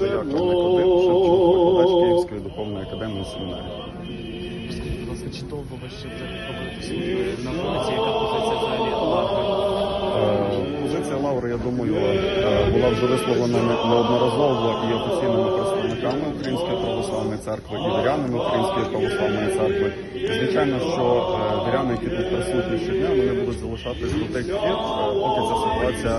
Радояко Никодим Шевчук, викладач Київської духовної академії семінарії. Скажіть, будь ласка, чи довго ви ще будете на вулиці? Яка Лаври, я думаю, е, була вже висловлена неодноразово і офіційними представниками Української православної церкви, і вірянами Української православної церкви. Звичайно, що е, віряни, які тут присутні щодня, вони будуть залишатись до тих пір, е, поки ця ситуація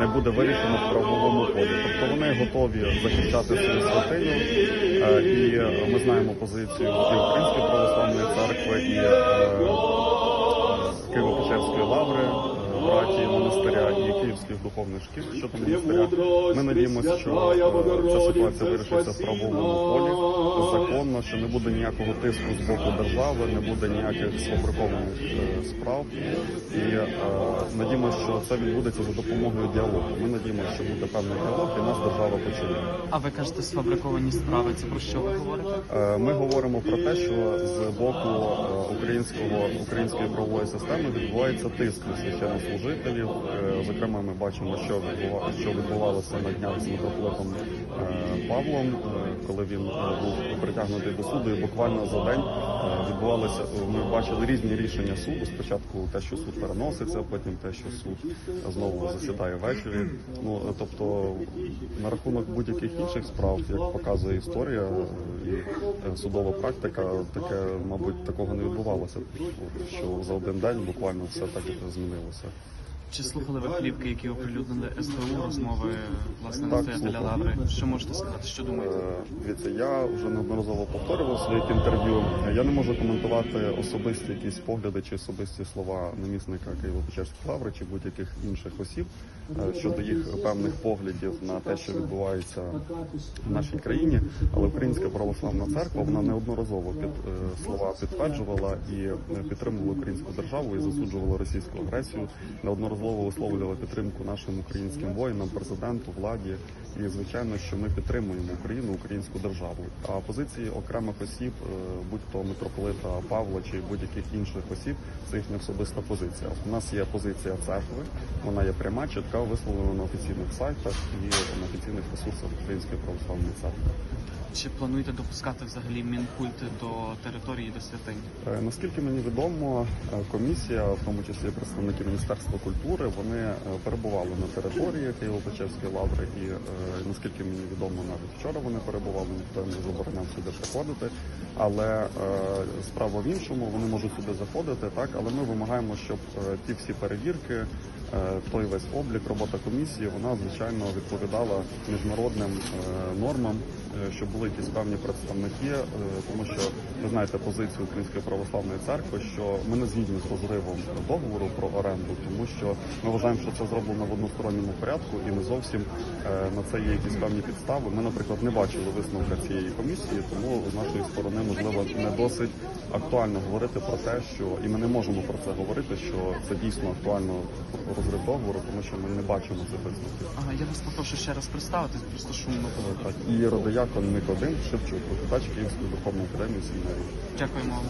не буде вирішена в правовому полі. Тобто вони готові захищати свою святиню, і ми знаємо позицію і Української православної церкви, і Києво-Печерської лаври, братії монастиря і київських духовних шкіл щодо монастиря. Ми надіємося, що ця ситуація вирішиться в правовому полі законно, що не буде ніякого тиску з боку держави, не буде ніяких сфабрикованих е, справ. І е, надіємося, що це відбудеться за допомогою діалогу. Ми надіємося, що буде певний діалог, і нас держава почує. А ви кажете, сфабриковані справи. Це про що ви говорите? Е, Ми говоримо про те, що з боку е, українського української правової системи відбувається тиск на священнослужителів. Е, Зокрема, ми бачимо, що що відбувалося на днях з митрополитом Павлом, коли він був притягнутий до суду, і буквально за день відбувалося. Ми бачили різні рішення суду. Спочатку те, що суд переноситься, потім те, що суд знову засідає ввечері. Ну тобто на рахунок будь-яких інших справ, як показує історія і е, судова практика, таке, мабуть, такого не відбувалося. Що за один день буквально все так змінилося. Чи слухали ви плівки, які оприлюднили СБУ, розмови власне Так, настоятеля слухав. Лаври? Що можете сказати? Що думаєте? Е, Дивіться, я вже неодноразово повторював в своїх інтерв'ю. Я не можу коментувати особисті якісь погляди чи особисті слова намісника Києво-Печерської лаври чи будь-яких інших осіб е, щодо їх певних поглядів на те, що відбувається в нашій країні. Але Українська православна церква вона неодноразово під е, слова підтверджувала і е, підтримувала українську державу і засуджувала російську агресію. Неодноразово висловлювала підтримку нашим українським воїнам, президенту, владі. І звичайно, що ми підтримуємо Україну, українську державу. А позиції окремих осіб, е, будь-то митрополита Павла чи будь-яких інших осіб, це їхня особиста позиція. У нас є позиція церкви, вона є пряма, чітка, висловлена на офіційних сайтах і на офіційних ресурсах Української православної церкви. Чи плануєте допускати взагалі мінкульти до території до святинь? Е, Наскільки мені відомо, е, комісія, в тому числі представники Міністерства культури, вони е, перебували на території Києво-Печерської лаври, і е, наскільки мені відомо, навіть вчора вони перебували, ніхто не забороняв сюди приходити. Але е, справа в іншому, вони можуть сюди заходити, так, але ми вимагаємо, щоб ті всі перевірки, той весь облік, робота комісії, вона звичайно відповідала міжнародним е, нормам, е, щоб були якісь певні представники, е, тому що ви знаєте позицію Української православної церкви, що ми не згідні з розривом договору про оренду, тому що ми вважаємо, що це зроблено в односторонньому порядку і не зовсім е, на це є якісь певні підстави. Ми, наприклад, не бачили висновка цієї комісії, тому з нашої сторони можливо не досить актуально говорити про те, що і ми не можемо про це говорити, що це дійсно актуально розрив договору, тому що ми не бачимо цих висновків. Ага, я вас попрошу ще раз представитись, просто шумно було. Так, і родоякон Никодим Шевчук, викладач Київської духовної академії семінарії. Дякуємо вам.